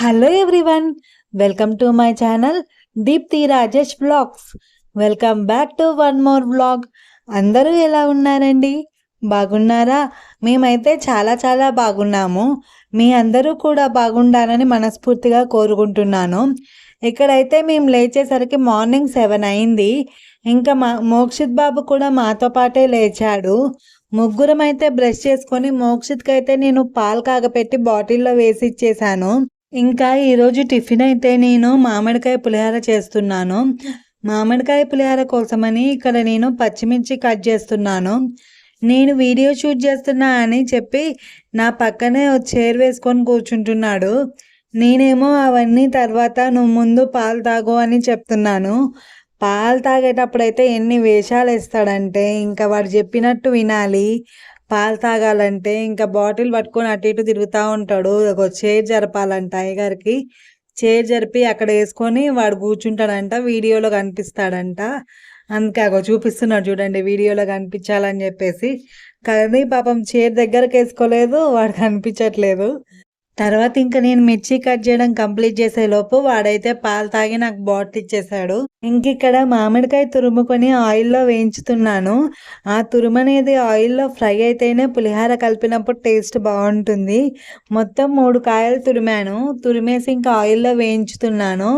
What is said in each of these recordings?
Hello everyone welcome to my channel Deepthi Rajesh vlogs welcome back to one more vlog అందరూ ఎలా ఉన్నారండి? బాగున్నారా? మేమైతే చాలా చాలా బాగున్నాము. మీ అందరూ కూడా బాగుండాలని మనస్ఫూర్తిగా కోరుకుంటున్నాను. ఇక్కడైతే మేము లేచేసరికి మార్నింగ్ సెవెన్ అయింది. ఇంకా మా మోక్షిత్ బాబు కూడా మాతో పాటే లేచాడు. ముగ్గురం అయితే బ్రష్ చేసుకొని మోక్షిత్కి అయితే నేను పాలు కాగపెట్టి బాటిల్లో వేసి ఇచ్చేసాను ఇంకా ఈరోజు టిఫిన్ అయితే నేను మామిడికాయ పులిహార చేస్తున్నాను. మామిడికాయ పులిహార కోసమని ఇక్కడ నేను పచ్చిమిర్చి కట్ చేస్తున్నాను. నేను వీడియో షూట్ చేస్తున్నా అని చెప్పి నా పక్కనే చైర్ వేసుకొని కూర్చుంటున్నాడు. నేనేమో అవన్నీ తర్వాత నువ్వు ముందు పాలు తాగు అని చెప్తున్నాను. పాలు తాగేటప్పుడైతే ఎన్ని వేషాలు వేస్తాడంటే ఇంకా వాడు చెప్పినట్టు వినాలి. పాలు తాగాలంటే ఇంకా బాటిల్ పట్టుకొని అటు ఇటు తిరుగుతూ ఉంటాడు. ఒక చైర్ జరపాలంట అయ్యగారికి. చైర్ జరిపి అక్కడ వేసుకొని వాడు కూర్చుంటాడంట వీడియోలో కనిపిస్తాడంట. అందుకే అగో చూపిస్తున్నాడు చూడండి వీడియోలో కనిపించాలని చెప్పేసి. కానీ పాపం చైర్ దగ్గరకు వేసుకోలేదు వాడు కనిపించట్లేదు. తర్వాత ఇంకా నేను మిర్చి కట్ చేయడం కంప్లీట్ చేసే లోపు వాడైతే పాలు తాగి నాకు బాటిల్ ఇచ్చేసాడు. ఇంక ఇక్కడ మామిడికాయ తురుముకొని ఆయిల్లో వేయించుతున్నాను. ఆ తురుము అనేది ఆయిల్లో ఫ్రై అయితేనే పులిహార కలిపినప్పుడు టేస్ట్ బాగుంటుంది. మొత్తం మూడు కాయలు తురిమాను. తురిమేసి ఇంకా ఆయిల్లో వేయించుతున్నాను.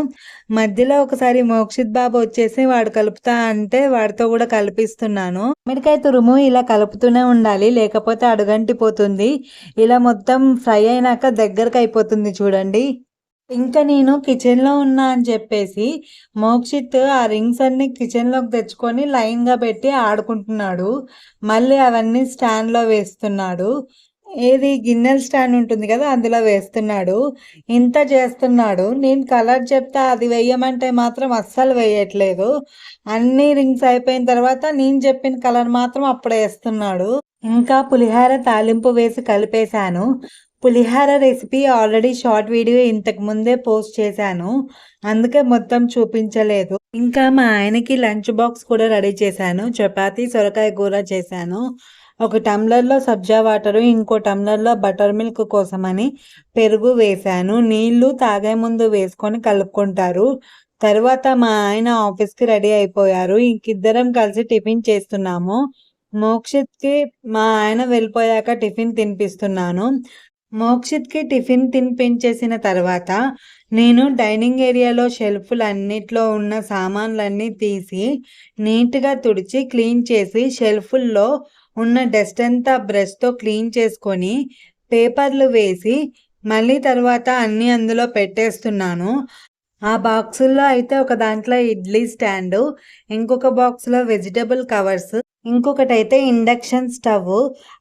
మధ్యలో ఒకసారి మోక్షిత్ బాబు వచ్చేసి వాడు కలుపుతా అంటే వాడితో కూడా కలిపిస్తున్నాను. మామిడికాయ తురుము ఇలా కలుపుతూనే ఉండాలి లేకపోతే అడుగంటిపోతుంది. ఇలా మొత్తం ఫ్రై అయినాక దగ్గరకు అయిపోతుంది చూడండి. ఇంకా నేను కిచెన్లో ఉన్నా అని చెప్పేసి మోక్షిత్ ఆ రింగ్స్ అన్ని కిచెన్లోకి తెచ్చుకొని లైన్గా పెట్టి ఆడుకుంటున్నాడు. మళ్ళీ అవన్నీ స్టాండ్లో వేస్తున్నాడు. ఏది గిన్నెల స్టాండ్ ఉంటుంది కదా అందులో వేస్తున్నాడు. ఇంత చేస్తున్నాడు. నేను కలర్ చెప్తా అది వేయమంటే మాత్రం అస్సలు వేయట్లేదు. అన్ని రింగ్స్ అయిపోయిన తర్వాత నేను చెప్పిన కలర్ మాత్రం అప్పుడే వేస్తున్నాడు. ఇంకా పులిహార తాలింపు వేసి కలిపేశాను. Pulihora recipe already short video ఇంతకు ముందే పోస్ట్ చేశాను. అందుకే మొత్తం చూపించలేదు. ఇంకా మా ఆయనకి లంచ్ బాక్స్ కూడా రెడీ చేశాను. చపాతీ సొరకాయ కూర చేశాను. ఒక టమ్లర్లో సబ్జా వాటరు ఇంకో టంబ్లర్లో బటర్ మిల్క్ కోసమని పెరుగు వేశాను. నీళ్ళు తాగే ముందు వేసుకొని కలుపుకుంటారు. తర్వాత మా ఆయన ఆఫీస్కి రెడీ అయిపోయారు. ఇంకిద్దరం కలిసి టిఫిన్ చేస్తున్నాము. మోక్షిత్కి మా ఆయన వెళ్ళిపోయాక టిఫిన్ తినిపిస్తున్నాను. మోక్షిత్కి టిఫిన్ తినిపించేసిన తర్వాత నేను డైనింగ్ ఏరియాలో షెల్ఫ్లు అన్నిట్లో ఉన్న సామాన్లన్నీ తీసి నీట్గా తుడిచి క్లీన్ చేసి షెల్ఫుల్లో ఉన్న డస్ట్ అంతా బ్రష్తో క్లీన్ చేసుకొని పేపర్లు వేసి మళ్ళీ తర్వాత అన్నీ అందులో పెట్టేస్తున్నాను. ఆ బాక్సుల్లో అయితే ఒక దాంట్లో ఇడ్లీ స్టాండు ఇంకొక బాక్స్లో వెజిటబుల్ కవర్స్ ఇంకొకటి అయితే ఇండక్షన్ స్టవ్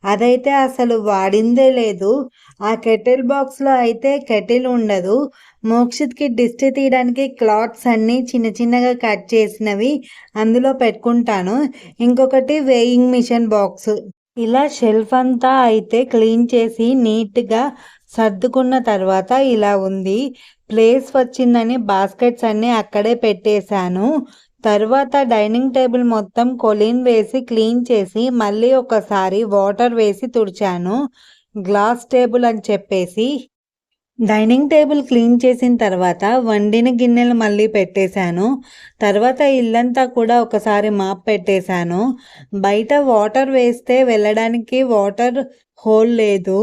అదైతే అసలు వాడిందే లేదు. ఆ కెటిల్ బాక్స్లో అయితే కెటిల్ ఉండదు. మోక్షిత్కి దిష్టి తీయడానికి క్లాత్స్ అన్నీ చిన్న చిన్నగా కట్ చేసినవి అందులో పెట్టుకుంటాను. ఇంకొకటి వేయింగ్ మిషన్ బాక్స్. ఇలా షెల్ఫ్ అంతా అయితే క్లీన్ చేసి నీట్గా సర్దుకున్న తర్వాత ఇలా ఉంది. ప్లేస్ వచ్చిందని బాస్కెట్స్ అన్నీ అక్కడే పెట్టేశాను. తర్వాత డైనింగ్ టేబుల్ మొత్తం కొలిన్ వేసి క్లీన్ చేసి మళ్ళీ ఒకసారి వాటర్ వేసి తుడిచాను. గ్లాస్ టేబుల్ అని చెప్పేసి డైనింగ్ టేబుల్ క్లీన్ చేసిన తర్వాత వండిన గిన్నెలు మళ్ళీ పెట్టేశాను. తర్వాత ఇల్లంతా కూడా ఒకసారి మాప్ పెట్టేశాను. బయట వాటర్ వేస్తే వెళ్ళడానికి వాటర్ హోల్ లేదు.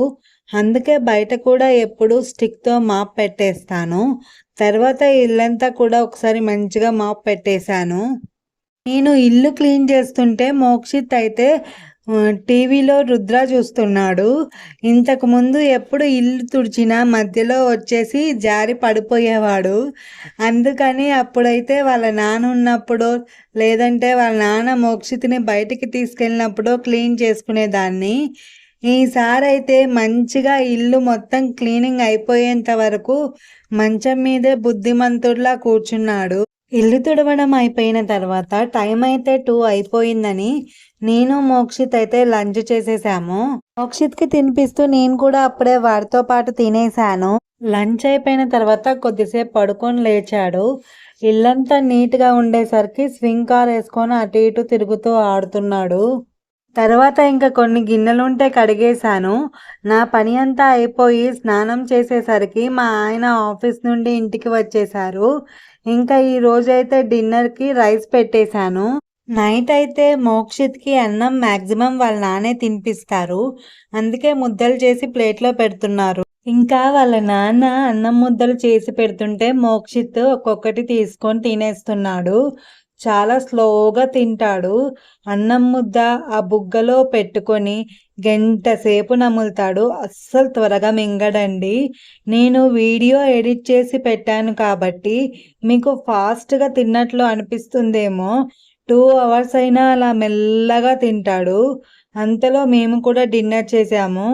అందుకే బయట కూడా ఎప్పుడు స్టిక్తో మాప్ పెట్టేస్తాను. తర్వాత ఇల్లంతా కూడా ఒకసారి మంచిగా మాప్ పెట్టేశాను. నేను ఇల్లు క్లీన్ చేస్తుంటే మోక్షిత్ అయితే టీవీలో రుద్ర చూస్తున్నాడు. ఇంతకు ముందు ఎప్పుడు ఇల్లు తుడిచినా మధ్యలో వచ్చేసి జారి పడిపోయేవాడు. అందుకని అప్పుడైతే వాళ్ళ నాన్న ఉన్నప్పుడు లేదంటే వాళ్ళ నాన్న మోక్షితిని బయటికి తీసుకెళ్ళినప్పుడు క్లీన్ చేసుకునేదాన్ని. ఈసారి అయితే మంచిగా ఇల్లు మొత్తం క్లీనింగ్ అయిపోయేంత వరకు మంచం మీదే బుద్ధిమంతుడిలా కూర్చున్నాడు. ఇల్లు తుడవడం అయిపోయిన తర్వాత టైం అయితే టూ అయిపోయిందని నేను మోక్షిత్ అయితే లంచ్ చేసేసాము. మోక్షిత్కి తినిపిస్తూ నేను కూడా అప్పుడే వాడితో పాటు తినేసాను లంచ్ అయిపోయిన తర్వాత కొద్దిసేపు పడుకొని లేచాడు. ఇల్లంతా నీట్గా ఉండేసరికి స్వింగ్ కార్ వేసుకొని అటు ఇటు తిరుగుతూ ఆడుతున్నాడు. తర్వాత ఇంకా కొన్ని గిన్నెలు ఉంటే కడిగేశాను. నా పని అంతా అయిపోయి స్నానం చేసేసరికి మా ఆయన ఆఫీస్ నుండి ఇంటికి వచ్చేసారు ఇంకా ఈ రోజైతే డిన్నర్కి రైస్ పెట్టేశాను. నైట్ అయితే మోక్షిత్కి అన్నం మ్యాక్సిమం వాళ్ళ నాన్నే తినిపిస్తారు. అందుకే ముద్దలు చేసి ప్లేట్లో పెడుతున్నారు. ఇంకా వాళ్ళ నాన్న అన్నం ముద్దలు చేసి పెడుతుంటే మోక్షిత్ ఒక్కొక్కటి తీసుకొని తినేస్తున్నాడు. చాలా స్లోగా తింటాడు. అన్నం ముద్ద ఆ బుగ్గలో పెట్టుకొని గంట సేపు నములుతాడు. అస్సలు త్వరగా మింగడండి. నేను వీడియో ఎడిట్ చేసి పెట్టాను కాబట్టి మీకు ఫాస్ట్గా తిన్నట్లు అనిపిస్తుందేమో. టూ అవర్స్ అయినా అలా మెల్లగా తింటాడు. అంతలో మేము కూడా డిన్నర్ చేసాము.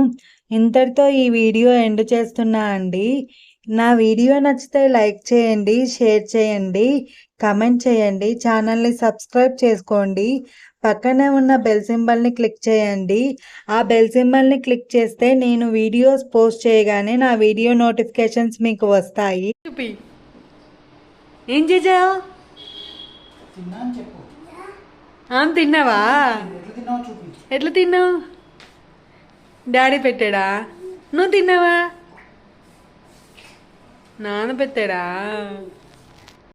ఇంతటితో ఈ వీడియో ఎండ్ చేస్తున్నా అండి. నా వీడియో నచ్చితే లైక్ చేయండి షేర్ చేయండి కమెంట్ చేయండి ఛానల్ని సబ్స్క్రైబ్ చేసుకోండి. పక్కనే ఉన్న బెల్ సింబల్ని క్లిక్ చేయండి. ఆ బెల్ సింబల్ని క్లిక్ చేస్తే నేను వీడియోస్ పోస్ట్ చేయగానే నా వీడియో నోటిఫికేషన్స్ మీకు వస్తాయి. ఏం చేసావు తిన్నావా? ఎట్లా తిన్నావు? డాడీ పెట్టాడా? నువ్వు తిన్నావా? నాన్న పెట్టాడా